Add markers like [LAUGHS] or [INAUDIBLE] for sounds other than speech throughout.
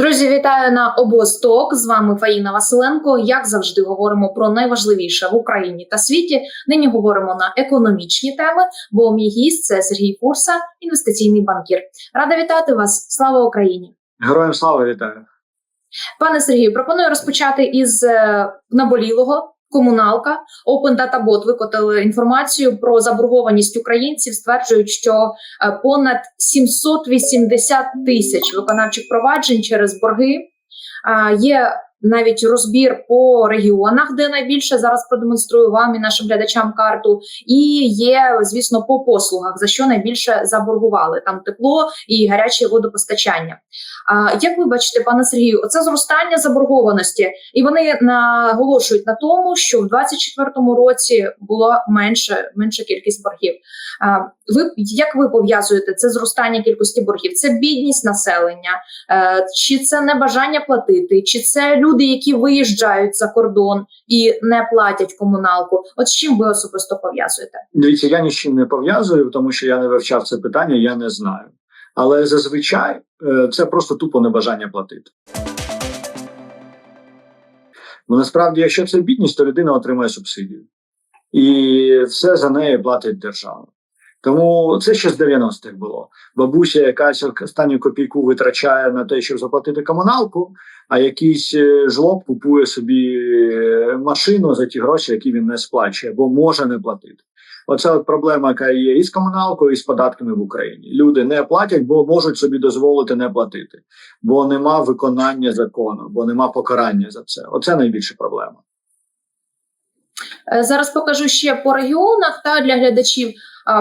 Друзі, вітаю на обосток. З вами Фаїна Василенко. Як завжди, говоримо про найважливіше в Україні та світі. Нині говоримо на економічні теми. Бо мій гість це Сергій Фурса, інвестиційний банкір. Рада вітати вас. Слава Україні! Героям слава вітаю. Пане Сергію, пропоную розпочати із е, наболілого. Комуналка Open Data Bot викотили інформацію про заборгованість українців. Стверджують, що е, понад 780 тисяч виконавчих проваджень через борги. Є навіть розбір по регіонах, де найбільше зараз продемонструю вам і нашим глядачам карту. І є, звісно, по послугах, за що найбільше заборгували там тепло і гаряче водопостачання. А як ви бачите, пане Сергію, оце зростання заборгованості, і вони наголошують на тому, що в 24-му році була менше менша кількість боргів. А, ви як ви пов'язуєте це зростання кількості боргів? Це бідність населення, Е, чи це небажання платити, чи це люди, які виїжджають за кордон і не платять комуналку? От з чим ви особисто пов'язуєте? Дивіться, я ні з чим не пов'язую, тому що я не вивчав це питання, я не знаю. Але зазвичай е, це просто тупо небажання платити. Бо насправді, якщо це бідність, то людина отримує субсидію. І все за неї платить держава. Тому це ще з 90-х було. Бабуся якась останню копійку витрачає на те, щоб заплатити комуналку, а якийсь е, жлоб купує собі е, машину за ті гроші, які він не сплачує, бо може не платити. Оце от проблема, яка є і з комуналкою, і з податками в Україні. Люди не платять, бо можуть собі дозволити не платити, бо нема виконання закону, бо нема покарання за це. Оце найбільша проблема. Е, Зараз покажу ще по регіонах та для глядачів.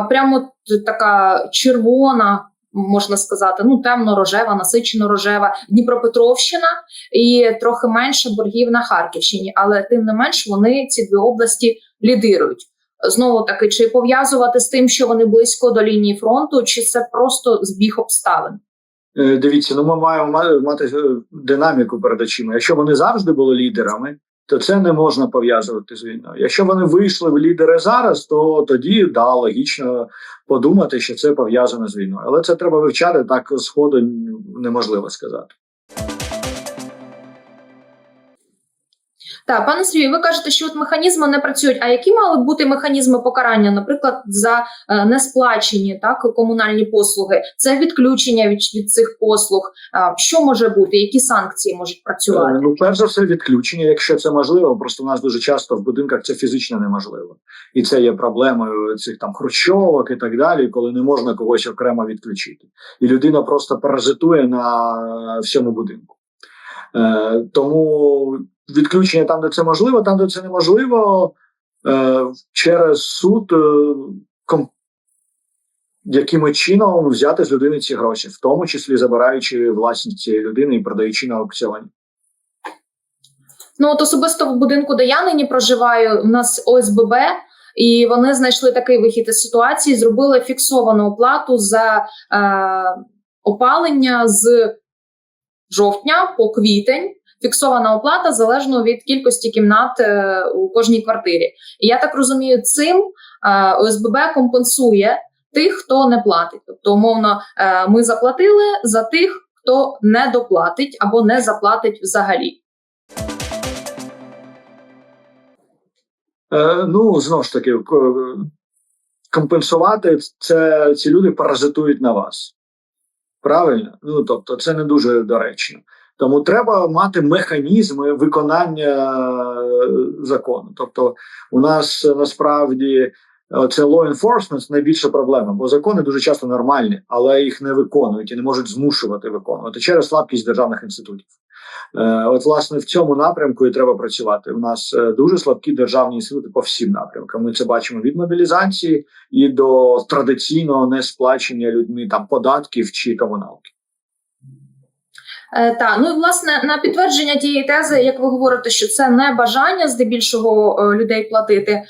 Прямо така червона, можна сказати, ну темно-рожева, насичено-рожева Дніпропетровщина і трохи менше боргів на Харківщині, але тим не менш вони ці дві області лідирують. Знову таки, чи пов'язувати з тим, що вони близько до лінії фронту, чи це просто збіг обставин? Е, Дивіться, ну ми маємо мати е, динаміку перед очима. Якщо вони завжди були лідерами, то це не можна пов'язувати з війною. Якщо вони вийшли в лідери зараз, то тоді да, логічно подумати, що це пов'язано з війною. Але це треба вивчати так Сходу неможливо сказати. Так, пане Сергію, ви кажете, що от механізми не працюють. А які мали б бути механізми покарання, наприклад, за е, несплачені так комунальні послуги? Це відключення від, від цих послуг. А, що може бути? Які санкції можуть працювати? Е, Ну, перш за все, відключення, якщо це можливо. Просто у нас дуже часто в будинках це фізично неможливо, і це є проблемою цих там хрущовок і так далі, коли не можна когось окремо відключити, і людина просто паразитує на всьому будинку. Е, тому відключення там, де це можливо, там, де це неможливо, е, через суд. Е, ком- яким чином взяти з людини ці гроші, в тому числі забираючи власність цієї людини і продаючи на аукціоні. Ну от особисто в будинку, де я нині проживаю, у нас ОСББ, і вони знайшли такий вихід із ситуації, зробили фіксовану оплату за е, опалення з жовтня по квітень. Фіксована оплата залежно від кількості кімнат е, у кожній квартирі. І я так розумію, цим е, ОСББ компенсує тих, хто не платить. Тобто, умовно, е, ми заплатили за тих, хто не доплатить або не заплатить взагалі. Ну знову ж таки, компенсувати це ці люди паразитують на вас. Правильно? Ну тобто, це не дуже доречно. Тому треба мати механізми виконання е, закону. Тобто, у нас насправді е, це law enforcement найбільша проблема, бо закони дуже часто нормальні, але їх не виконують і не можуть змушувати виконувати через слабкість державних інститутів. Е, От, власне, в цьому напрямку і треба працювати. У нас дуже слабкі державні інститути по всім напрямкам. Ми це бачимо від мобілізації і до традиційного несплачення людьми там податків чи комуналки. Е, та ну і власне на підтвердження тієї тези, як ви говорите, що це не бажання здебільшого е, людей платити. Е,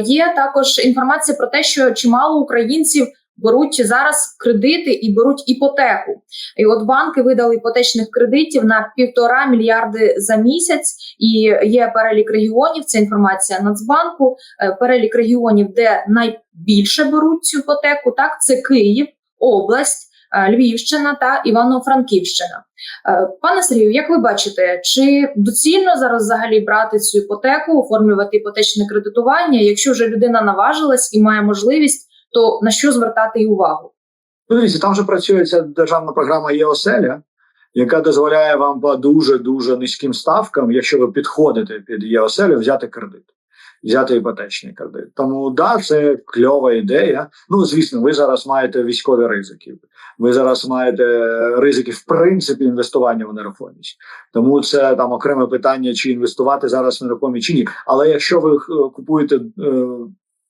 є також інформація про те, що чимало українців беруть зараз кредити і беруть іпотеку. І от банки видали іпотечних кредитів на півтора мільярди за місяць. І є перелік регіонів. Це інформація Нацбанку. Перелік регіонів, де найбільше беруть цю іпотеку. Так, це Київ, область. Е, Львівщина та Івано-Франківщина. Е, Пане Сергію, як ви бачите, чи доцільно зараз взагалі брати цю іпотеку, оформлювати іпотечне кредитування? Якщо вже людина наважилась і має можливість, то на що звертати і увагу? Ну, дивіться, там же працює ця державна програма ЄОСЕЛЯ, яка дозволяє вам по дуже дуже низьким ставкам, якщо ви підходите під ЄОСЕЛю, взяти кредит, взяти іпотечний кредит. Тому да, це кльова ідея. Ну звісно, ви зараз маєте військові ризики. Ви зараз маєте ризики в принципі інвестування в нерухомість. Тому це там окреме питання, чи інвестувати зараз в нерухомість чи ні. Але якщо ви е, купуєте. е,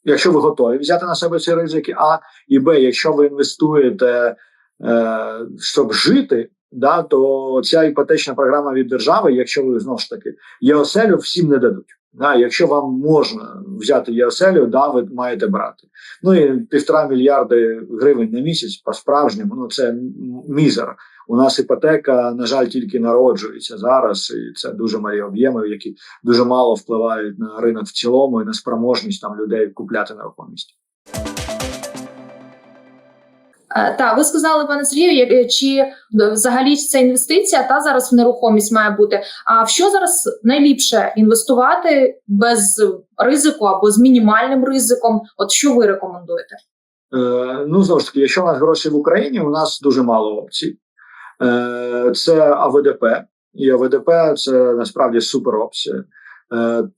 Якщо ви готові взяти на себе ці ризики, а і Б, якщо ви інвестуєте, е, щоб жити, да, то ця іпотечна програма від держави, якщо ви знову ж таки ЄОСЕЛю всім не дадуть. Да, якщо вам можна взяти ЄСЕЛю, да, ви маєте брати. Ну і півтора мільярди гривень на місяць по справжньому, ну це мізер. У нас іпотека, на жаль, тільки народжується зараз, і це дуже малі об'єми, які дуже мало впливають на ринок в цілому і на спроможність там людей купляти нерухомість. Е, Та ви сказали, пане Сергію, е, чи е, взагалі ця інвестиція та зараз в нерухомість має бути? А в що зараз найліпше інвестувати без ризику або з мінімальним ризиком? От що ви рекомендуєте? Е, ну знову ж таки, якщо у нас гроші в Україні, у нас дуже мало опцій. Е, це АВДП. І АВДП це насправді супер опція.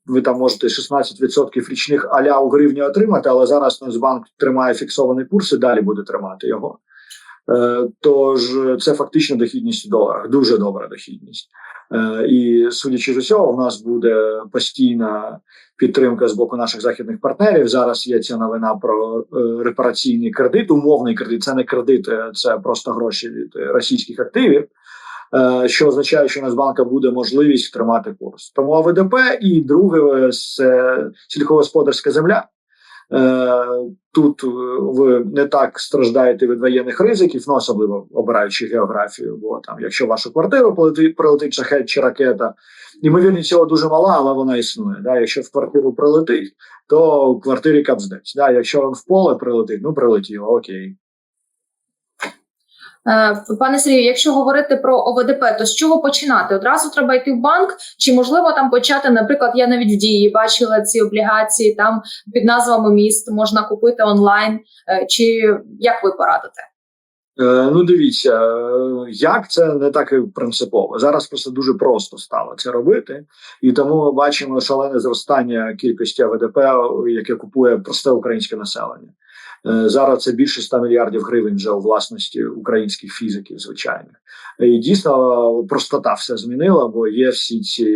Ви там можете 16% річних аля у гривні отримати, але зараз Нацбанк тримає фіксований курс і далі буде тримати його. Е, Тож це фактично дохідність у доларах, дуже добра дохідність. Е, І судячи з усього, в нас буде постійна підтримка з боку наших західних партнерів. Зараз є ця новина про е, репараційний кредит, умовний кредит. Це не кредит, е, це просто гроші від е, російських активів. Е, Що означає, що у Нацбанка буде можливість тримати курс. Тому АВДП і друге це сільськогосподарська земля. Е, Тут е, ви не так страждаєте від воєнних ризиків, ну особливо обираючи географію. Бо там, якщо вашу квартиру прилетить, шахет чи ракета, ймовірність цього дуже мала, але вона існує. Да? Якщо в квартиру прилетить, то в квартирі капздець. Да? Якщо в поле прилетить, ну прилетіло, окей. Е, Пане Сергію, якщо говорити про ОВДП, то з чого починати? Одразу треба йти в банк, чи можливо там почати? Наприклад, я навіть в дії бачила ці облігації там під назвами міст можна купити онлайн. Е, Чи як ви порадите? Е, ну, дивіться, як це не так і принципово. Зараз просто дуже просто стало це робити, і тому ми бачимо шалене зростання кількості АВДП, яке купує просте українське населення. Е, Зараз це більше 100 мільярдів гривень вже у власності українських фізиків, звичайних. І дійсно простота все змінила, бо є всі ці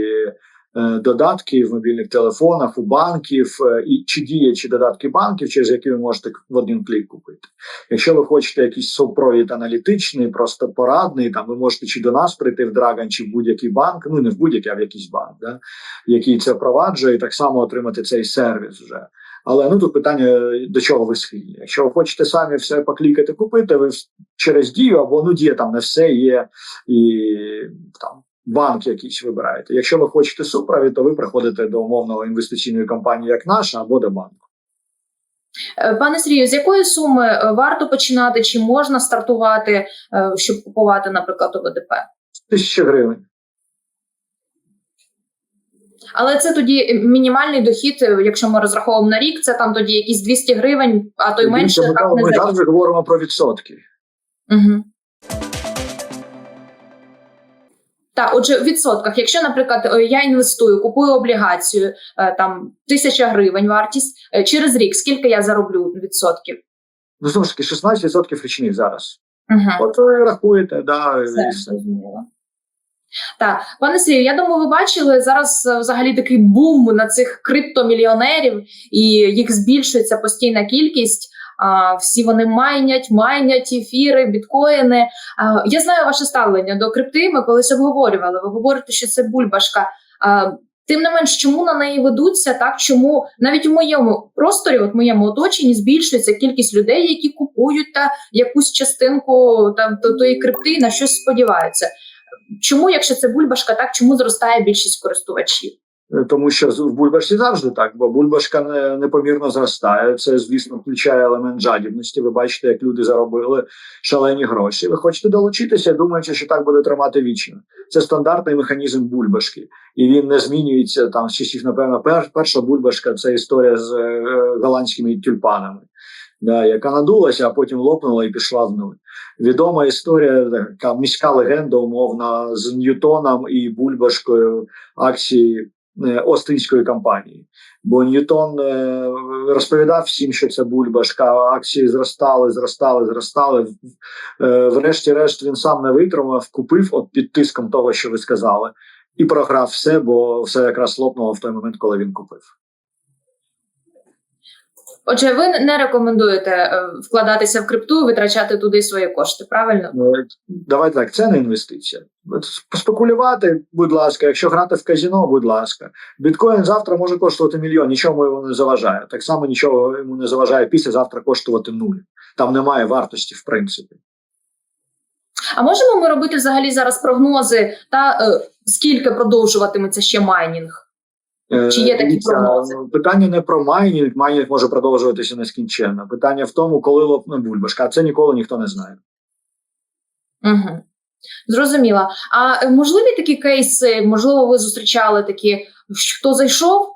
е, додатки в мобільних телефонах, у банків, е, і чи діючі додатки банків, через які ви можете в один клік купити. Якщо ви хочете якийсь супровід аналітичний, просто порадний, там ви можете чи до нас прийти в Dragon, чи в будь-який банк, ну не в будь-який, а в якийсь банк, да, який це впроваджує, і так само отримати цей сервіс вже. Але ну тут питання до чого ви схильні. Якщо ви хочете самі все поклікати, купити, ви через дію або ну дія там не все є і там. Банк якийсь вибираєте. Якщо ви хочете супровід, то ви приходите до умовного інвестиційної компанії, як наша, або до банку. Е, Пане Сергію, з якої суми е, варто починати? Чи можна стартувати, е, щоб купувати, наприклад, ОВДП? Тисяча гривень. Але це тоді мінімальний дохід, е, якщо ми розраховуємо на рік, це там тоді якісь 200 гривень, а то й менше Ми, так ми за завжди говоримо про відсотки. Угу. Так, отже, в відсотках, якщо, наприклад, е, я інвестую, купую облігацію, е, там тисяча гривень вартість е, через рік, скільки я зароблю відсотків? Ну знову ж таки, 16% річних зараз. Угу. От ви рахуєте, да, і Все, все. Так, пане Сергію, я думаю, ви бачили зараз е, взагалі такий бум на цих криптомільйонерів, і їх збільшується постійна кількість. А, всі вони майнять, майнять ефіри, біткоїни. А, я знаю ваше ставлення до крипти. Ми колись обговорювали. Ви говорите, що це бульбашка. А, тим не менш, чому на неї ведуться, так чому навіть у моєму просторі, от моєму оточенні, збільшується кількість людей, які купують та якусь частинку там тої крипти, на щось сподіваються. Чому, якщо це бульбашка, так чому зростає більшість користувачів? Е, Тому що в бульбашці завжди так, бо бульбашка не, непомірно зростає. Це, звісно, включає елемент жадібності. Ви бачите, як люди заробили шалені гроші. Ви хочете долучитися, думаючи, що так буде тримати вічно. Це стандартний механізм бульбашки, і він не змінюється там з часів. Напевно, пер, перша бульбашка це історія з е, голландськими тюльпанами, да, яка надулася, а потім лопнула і пішла в нуль. Відома історія, така міська легенда, умовна, з Ньютоном і бульбашкою акції е, Остинської компанії. Бо Ньютон е, розповідав всім, що це бульбашка, акції зростали, зростали, зростали. Е, Врешті-решт він сам не витримав, купив от під тиском того, що ви сказали, і програв все, бо все якраз лопнуло в той момент, коли він купив. Отже, ви не рекомендуєте е, вкладатися в крипту, витрачати туди свої кошти, правильно? Е, Давайте так, це не інвестиція. От Поспекулювати, будь ласка, якщо грати в казіно, будь ласка. Біткоін завтра може коштувати мільйон, нічого йому не заважає. Так само нічого йому не заважає післязавтра коштувати нуль. Там немає вартості, в принципі. А можемо ми робити взагалі зараз прогнози та е, скільки продовжуватиметься ще майнінг? Е, Чи є такі прогнози? Питання не про майнінг, майнінг може продовжуватися нескінченно. Питання в тому, коли лопне бульбашка, а це ніколи ніхто не знає. Угу. Зрозуміла. А е, можливі такі кейси, можливо, ви зустрічали такі, хто зайшов,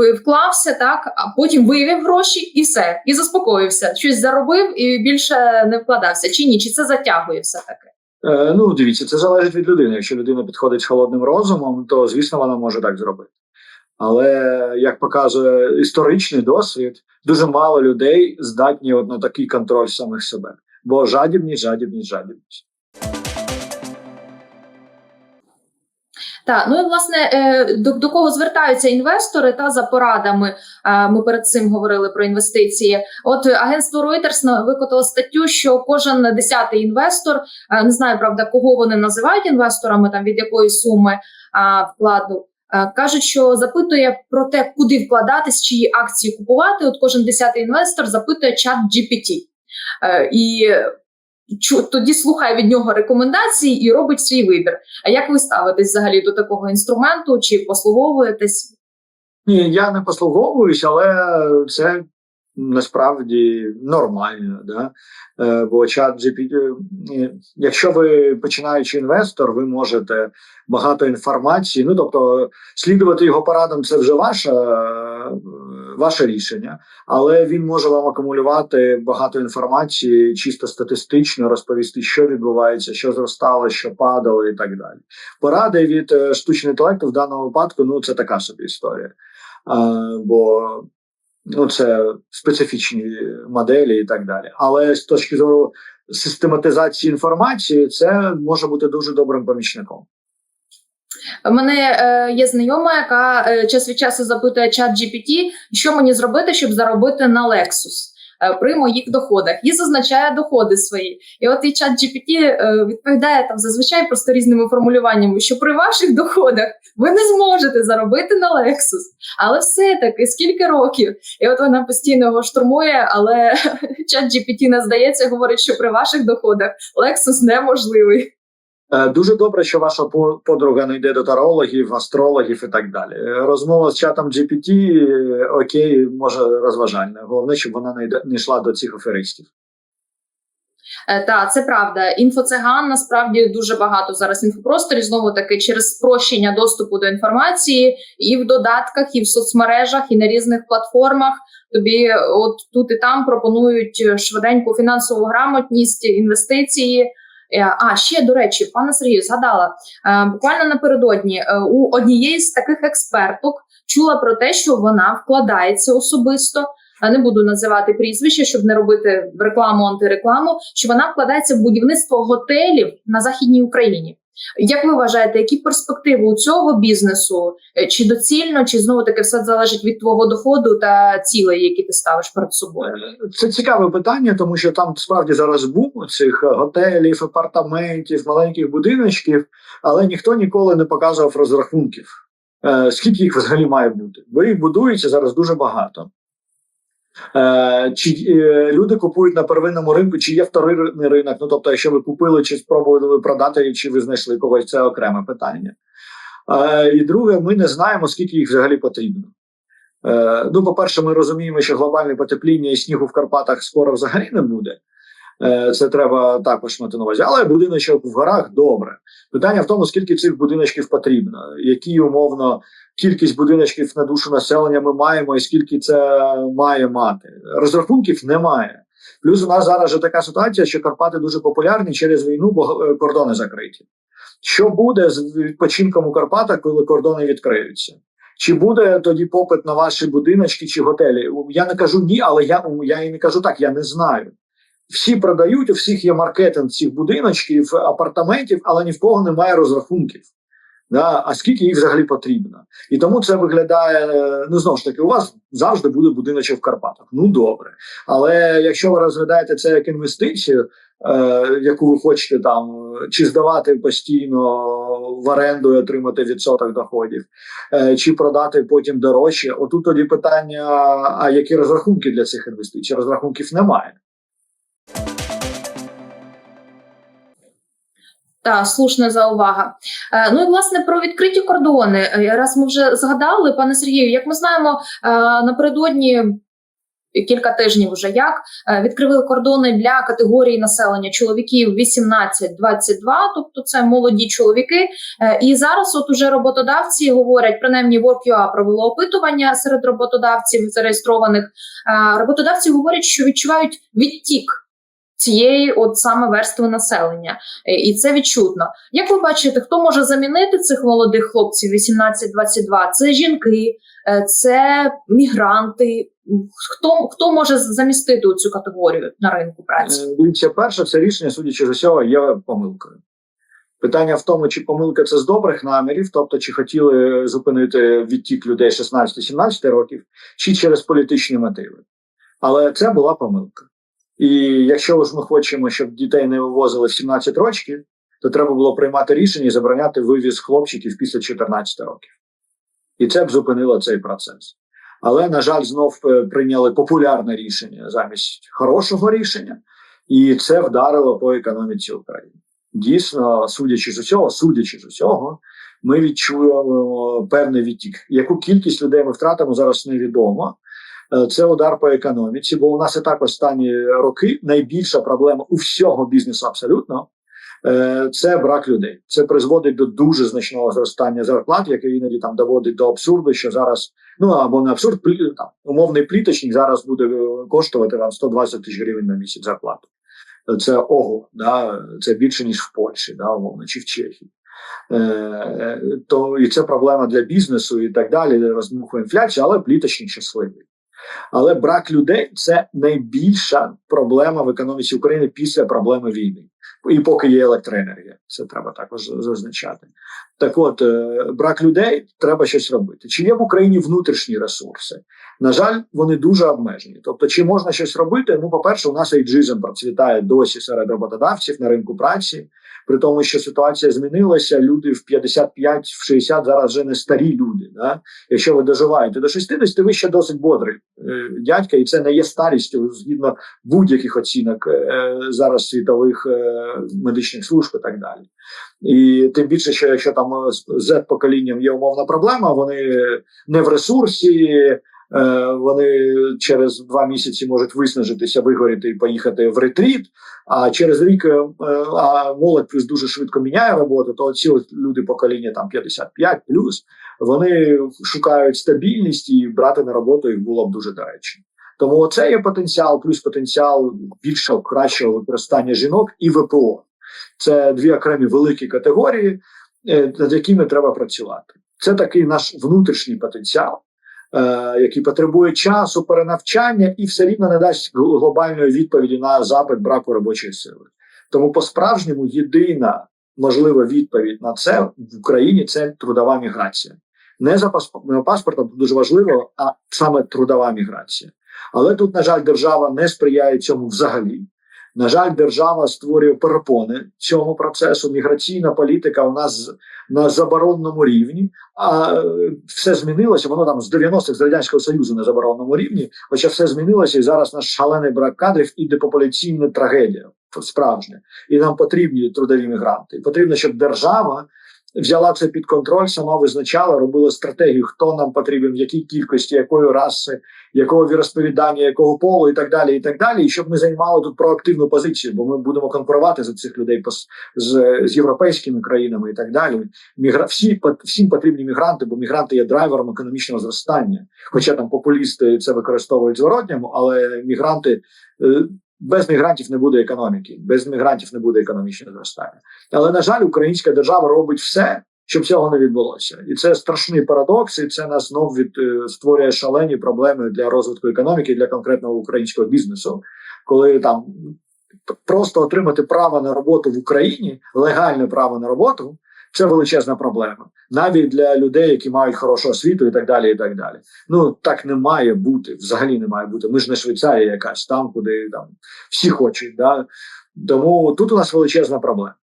е, вклався, так, а потім вивів гроші і все, і заспокоївся. Щось заробив і більше не вкладався. Чи ні? Чи це затягує все таки? Е, ну, дивіться, це залежить від людини. Якщо людина підходить з холодним розумом, то звісно вона може так зробити. Але як показує історичний досвід, дуже мало людей здатні от на такий контроль самих себе. Бо жадібність, жадібність, жадібність. Так, ну і власне е, до, до кого звертаються інвестори та за порадами. Е, Ми перед цим говорили про інвестиції. От агентство Reuters викотало статтю, що кожен десятий інвестор е, не знаю, правда, кого вони називають інвесторами, там від якої суми вкладу. Кажуть, що запитує про те, куди вкладатись, чиї акції купувати. От кожен десятий інвестор запитує чат GPT. І тоді слухає від нього рекомендації і робить свій вибір. А як ви ставитесь взагалі до такого інструменту? Чи послуговуєтесь? Ні, я не послуговуюсь, але це насправді нормально. Да? Е, бо чат GPT, е, якщо ви починаючий інвестор, ви можете багато інформації. Ну тобто, слідувати його порадам це вже ваше, е, ваше рішення, але він може вам акумулювати багато інформації, чисто статистично розповісти, що відбувається, що зростало, що падало, і так далі. Поради від е, штучного інтелекту в даному випадку ну це така собі історія. Бо ну, це специфічні моделі і так далі. Але з точки зору систематизації інформації, це може бути дуже добрим помічником. Мене е, є знайома, яка е, час від часу запитує чат GPT, що мені зробити, щоб заробити на Lexus е, при моїх доходах, і зазначає доходи свої. І от і чат GPT е, відповідає там зазвичай просто різними формулюваннями, що при ваших доходах ви не зможете заробити на Lexus. Але все таки скільки років? І от вона постійно його штурмує, але [LAUGHS] чат GPT не здається, говорить, що при ваших доходах Lexus неможливий. Е, Дуже добре, що ваша по- подруга не йде до тарологів, астрологів і так далі. Е, Розмова з чатом GPT, е, окей, може розважальна. Головне, щоб вона не йде- не йшла до цих аферистів. Е, Та це правда. Інфоциган насправді дуже багато зараз інфопросторі. Знову таки через спрощення доступу до інформації і в додатках, і в соцмережах, і на різних платформах. Тобі от тут і там пропонують швиденьку фінансову грамотність, інвестиції. Е, А ще до речі, пане Сергію, згадала е, буквально напередодні е, у однієї з таких експерток чула про те, що вона вкладається особисто. Не буду називати прізвище, щоб не робити рекламу антирекламу. Що вона вкладається в будівництво готелів на західній Україні. Як ви вважаєте, які перспективи у цього бізнесу? Е, Чи доцільно, чи знову таки все залежить від твого доходу та цілей, які ти ставиш перед собою? Це цікаве питання, тому що там справді зараз бум цих готелів, апартаментів, маленьких будиночків, але ніхто ніколи не показував розрахунків, е, скільки їх взагалі має бути. Бо їх будується зараз дуже багато. Е, Чи е, люди купують на первинному ринку, чи є вторинний ринок? Ну тобто, якщо ви купили, чи спробували продати, чи ви знайшли когось, це окреме питання. Е, і друге, ми не знаємо, скільки їх взагалі потрібно. Ну, по-перше, ми розуміємо, що глобальне потепління і снігу в Карпатах скоро взагалі не буде. Е, Це треба також мати на увазі. Але будиночок в горах добре. Питання в тому, скільки цих будиночків потрібно, які умовно кількість будиночків на душу населення ми маємо, і скільки це має мати. Розрахунків немає. Плюс у нас зараз же така ситуація, що Карпати дуже популярні через війну, бо е, кордони закриті. Що буде з відпочинком у Карпатах, коли кордони відкриються? Чи буде тоді попит на ваші будиночки чи готелі? Я не кажу ні, але я, я і не кажу так, я не знаю. Всі продають, у всіх є маркетинг цих будиночків, апартаментів, але ні в кого немає розрахунків. Да? А скільки їх взагалі потрібно? І тому це виглядає, ну знову ж таки, у вас завжди буде будиночок в Карпатах. Ну добре. Але якщо ви розглядаєте це як інвестицію, е, яку ви хочете там чи здавати постійно в оренду і отримати відсоток доходів, е, чи продати потім дорожче, отут тоді питання: а які розрахунки для цих інвестицій? Розрахунків немає. Та слушна заувага. Е, ну і власне про відкриті кордони. Е, Раз ми вже згадали, пане Сергію, як ми знаємо, е, напередодні кілька тижнів вже як відкрили кордони для категорії населення чоловіків 18-22, тобто це молоді чоловіки. І зараз, от уже роботодавці говорять, принаймні Work.ua провело опитування серед роботодавців зареєстрованих. Роботодавці говорять, що відчувають відтік. Цієї от саме верстви населення, Е, і це відчутно. Як ви бачите, хто може замінити цих молодих хлопців 18-22? Це жінки, е, це мігранти. Хто хто може замістити цю категорію на ринку праці? Е, Дивіться, перше, це рішення, судячи з усього, є помилкою. Питання в тому, чи помилка це з добрих намірів, тобто чи хотіли зупинити відтік людей 16-17 років, чи через політичні мотиви. Але це була помилка. І якщо ж ми хочемо, щоб дітей не вивозили в 17 років, то треба було приймати рішення і забороняти вивіз хлопчиків після 14 років. І це б зупинило цей процес. Але, на жаль, знов е, прийняли популярне рішення замість хорошого рішення, і це вдарило по економіці України. Дійсно, судячи з усього, судячи з усього, ми відчуємо певний відтік. Яку кількість людей ми втратимо зараз невідомо. Е, Це удар по економіці, бо у нас і так останні роки найбільша проблема у всього бізнесу абсолютно е, це брак людей. Це призводить до дуже значного зростання зарплат, яке іноді там доводить до абсурду, що зараз ну або не абсурд, там умовний пліточник зараз буде е, коштувати вам 120 тисяч гривень на місяць зарплату. Це ого, да, це більше ніж в Польщі, да, умовно, чи в Чехії. Е, то і це проблема для бізнесу і так далі. Розмухує інфляцію, але пліточник щасливий. Але брак людей це найбільша проблема в економіці України після проблеми війни. І поки є електроенергія, це треба також зазначати. Так, от е, брак людей треба щось робити. Чи є в Україні внутрішні ресурси? На жаль, вони дуже обмежені. Тобто, чи можна щось робити? Ну, по-перше, у нас ейджизм процвітає досі серед роботодавців на ринку праці, при тому, що ситуація змінилася. Люди в 55, в 60 зараз вже не старі люди. Да? Якщо ви доживаєте до 60, ви ще досить бодрий е, дядька, і це не є старістю згідно будь-яких оцінок е, зараз світових е, медичних служб і так далі. І тим більше, що якщо там з Z-поколінням є умовна проблема, вони не в ресурсі. Е, Вони через два місяці можуть виснажитися, вигоріти і поїхати в ретріт. А через рік е, а молодь плюс дуже швидко міняє роботу. То ці люди покоління там 55 плюс вони шукають стабільність і брати на роботу їх було б дуже доречно. Тому це є потенціал, плюс потенціал більшого кращого використання жінок і ВПО. Це дві окремі великі категорії, е, над якими треба працювати. Це такий наш внутрішній потенціал, е, який потребує часу, перенавчання і все рівно не дасть глобальної відповіді на запит браку робочої сили. Тому по-справжньому єдина можлива відповідь на це в Україні це трудова міграція. Не за паспортом дуже важливо, а саме трудова міграція. Але тут, на жаль, держава не сприяє цьому взагалі. На жаль, держава створює перепони цього процесу. Міграційна політика у нас на заборонному рівні, а е, все змінилося. Воно там з 90-х з радянського союзу на заборонному рівні. Хоча все змінилося, і зараз наш шалений брак кадрів і депопуляційна трагедія справжня. І нам потрібні трудові мігранти. Потрібно, щоб держава взяла це під контроль, сама визначала, робила стратегію, хто нам потрібен, в якій кількості, якої раси, якого віросповідання, якого полу і так далі. І так далі. І щоб ми займали тут проактивну позицію, бо ми будемо конкурувати за цих людей з, з європейськими країнами і так далі. Мігра... Всі всім потрібні мігранти, бо мігранти є драйвером економічного зростання. Хоча там популісти це використовують зворотньому, але мігранти е, без мігрантів не буде економіки, без мігрантів не буде економічного зростання. Але на жаль, українська держава робить все, щоб цього не відбулося, і це страшний парадокс, і це нас знов від е, створює шалені проблеми для розвитку економіки для конкретного українського бізнесу, коли там просто отримати право на роботу в Україні, легальне право на роботу. Це величезна проблема, навіть для людей, які мають хорошу освіту, і так далі. І так далі. Ну так не має бути, взагалі не має бути. Ми ж не Швейцарія, якась там, куди там всі хочуть. Да? Тому тут у нас величезна проблема.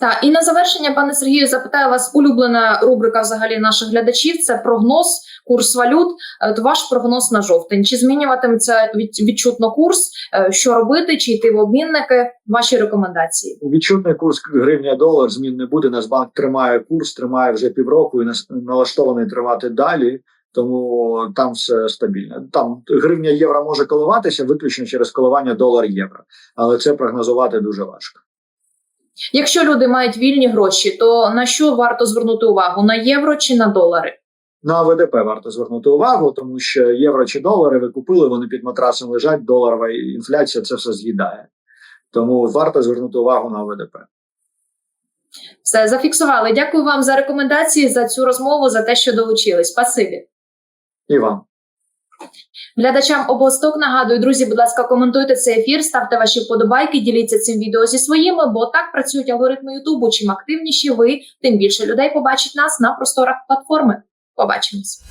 Так, і на завершення, пане Сергію, запитаю вас улюблена рубрика взагалі наших глядачів. Це прогноз, курс валют. Е, То ваш прогноз на жовтень. Чи змінюватиметься від- відчутно курс? Е, Що робити? Чи йти в обмінники? Ваші рекомендації? Відчутний курс гривня-долар змін не буде. Нацбанк тримає курс, тримає вже півроку і налаштований тривати далі. Тому там все стабільно. Там гривня євро може коливатися виключно через коливання долар-євро, але це прогнозувати дуже важко. Якщо люди мають вільні гроші, то на що варто звернути увагу? На євро чи на долари? На ВДП варто звернути увагу, тому що євро чи долари ви купили, вони під матрасом лежать. Доларова інфляція це все з'їдає. Тому варто звернути увагу на ВДП. Все зафіксували. Дякую вам за рекомендації, за цю розмову, за те, що долучились. Спасибі. І вам. Глядачам обосток нагадую, друзі, будь ласка, коментуйте цей ефір, ставте ваші вподобайки, діліться цим відео зі своїми, бо так працюють алгоритми Ютубу. Чим активніші ви, тим більше людей побачить нас на просторах платформи. Побачимось.